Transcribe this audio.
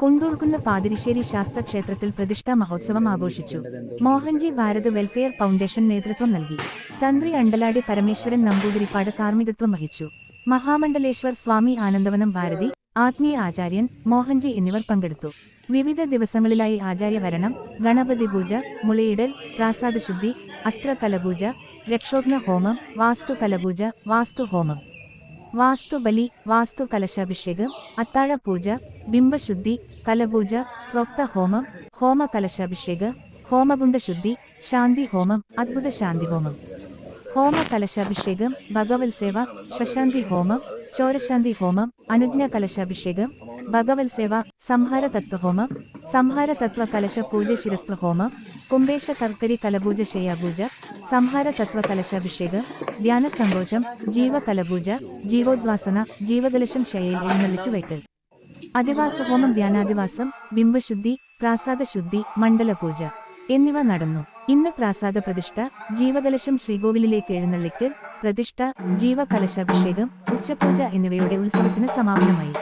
കുണ്ടൂർകുന്ന് പാതിരിശ്ശേരി ശാസ്ത്രക്ഷേത്രത്തിൽ പ്രതിഷ്ഠാ മഹോത്സവം ആഘോഷിച്ചു. മോഹൻജി ഭാരത് വെൽഫെയർ ഫൗണ്ടേഷൻ നേതൃത്വം നൽകി. തന്ത്രി അണ്ടലാടി പരമേശ്വരൻ നമ്പൂതിരിപ്പാട് കാർമ്മികത്വം വഹിച്ചു. മഹാമണ്ഡലേശ്വർ സ്വാമി ആനന്ദവനം ഭാരതി ആത്മീയ ആചാര്യൻ മോഹൻജി എന്നിവർ പങ്കെടുത്തു. വിവിധ ദിവസങ്ങളിലായി ആചാര്യവരണം ഗണപതി പൂജ മുളയിടൽ പ്രാസാദശുദ്ധി അസ്ത്രകലപൂജ രക്ഷോഘ്ന ഹോമം വാസ്തുകലപൂജ വാസ്തുഹോമം. വാസ്തുബലി വാസ്തു കലശാഭിഷേകം അത്താഴപൂജ ബിംബശുദ്ധി കലപൂജ പ്രോക്ത ഹോമം ഹോമ കലശാഭിഷേകം ഹോമകുണ്ടശുദ്ധി ശാന്തി ഹോമം അത്ഭുത ശാന്തി ഹോമം ഹോമ കലശാഭിഷേകം ഭഗവത് സേവ ശ്വശാന്തി ഹോമം ചോരശാന്തി ഹോമം അനുജ്ഞ കലശാഭിഷേകം ഭഗവത് സേവ സംഹാര തത്വഹോമം സംഹാര തത്വ കലശ പൂജ ശിരസ്ത്ര ഹോമം കുംഭേശ കർക്കരി കലപൂജ ശയാപൂജ സംഹാര തത്വ കലശാഭിഷേകം ധ്യാന സങ്കോചം ജീവകലപൂജ ജീവോദ്വാസന ജീവകലശം ശയയിൽ എഴുന്നള്ളിച്ചു വയ്ക്കൽ. അധിവാസഹോമം ധ്യാനാധിവാസം ബിംബശുദ്ധി പ്രാസാദശുദ്ധി മണ്ഡലപൂജ എന്നിവ നടന്നു. ഇന്ന് പ്രാസാദ പ്രതിഷ്ഠ ജീവകലശം ശ്രീകോവിലേക്ക് എഴുന്നള്ളിക്കൽ പ്രതിഷ്ഠ ജീവകലശാഭിഷേകം ഉച്ചപൂജ എന്നിവയുടെ ഉത്സവത്തിന് സമാപനമായി.